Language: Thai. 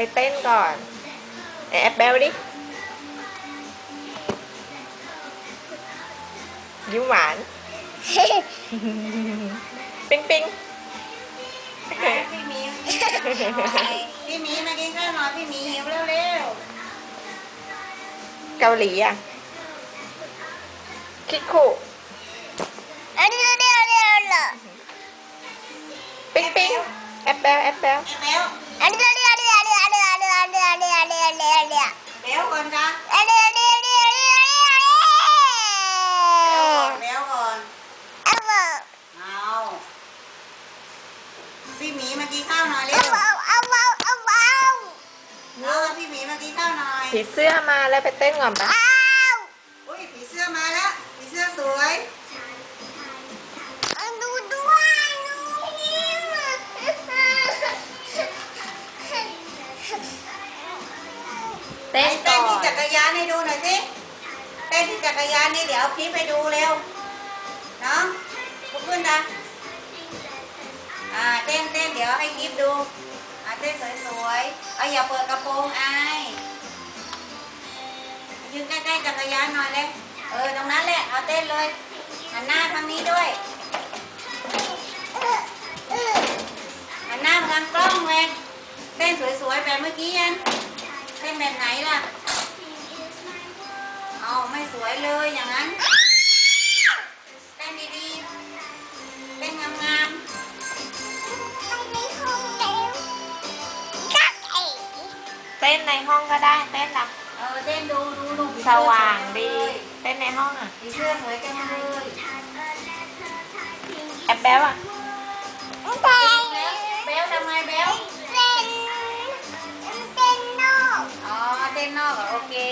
อ้ยเต้นก่อนไอ้แอปแบลดิยิ้มหวาน ปิ๊งปิ๊งพี่หมีพี่หมีมากินข้าวหน่อยพี่หมีหิวเร็วเกาหลีอะ คิกคุอันนี้เดียวเดียวเหรอปิ๊งปิ๊งแอปแบลแอปแบลๆแบ๊วอันนี้เดียวเดียวเดียวเดียว เดียวเดียวเดียวเดียวเดียวเดียวเดียวแบ๊วก่อนจ้ะอันนี้เดียวเดียวเดียวเดียวเดียวแบ๊วก่อนเอาเอาเอาพี่หมีมากินข้าวหน่อยเร็เอาวเอาเอาเอาเอาเอาพี่หมีมากินข้าวหน่อยผีเสื้อมาแล้วไปเต้นก่อนปะ จักรยานให้ดูหน่อยสิเต้นที่จักรยานนี่เดี๋ยวเอาคลิปไปดูเร็วเนาะลุกขึ้นจ้ะอ่าเต้นเต้นเดี๋ยวให้คลิปดูอ่าเต้นสวยๆเอาอย่าเปิดกระโปรงไอายยืนใกล้ๆจักรยานหน่อยเลยเออตรงนั้นแหละเอาเต้นเลยหันหน้าทางนี้ด้วยหันหน้าทางกล้องเลยเต้นสวยๆแบบเมื่อกี้ยังเต้นแบบไหนล่ะ ไม่สวยเลยอย่างนั้นเต้นดีๆเต้นงามเต้นในห้องก็ได้เต้นนะๆเออเต้นดูดูดูสว่างดี เต้นในห้องอะผีเสื้อสวยจังเลยแอปแบลอะเบลเบลทำไมเบลอ๋อเต้นนอกเหรอโอเคโอ้เต้นในห้องอีกแล้วค่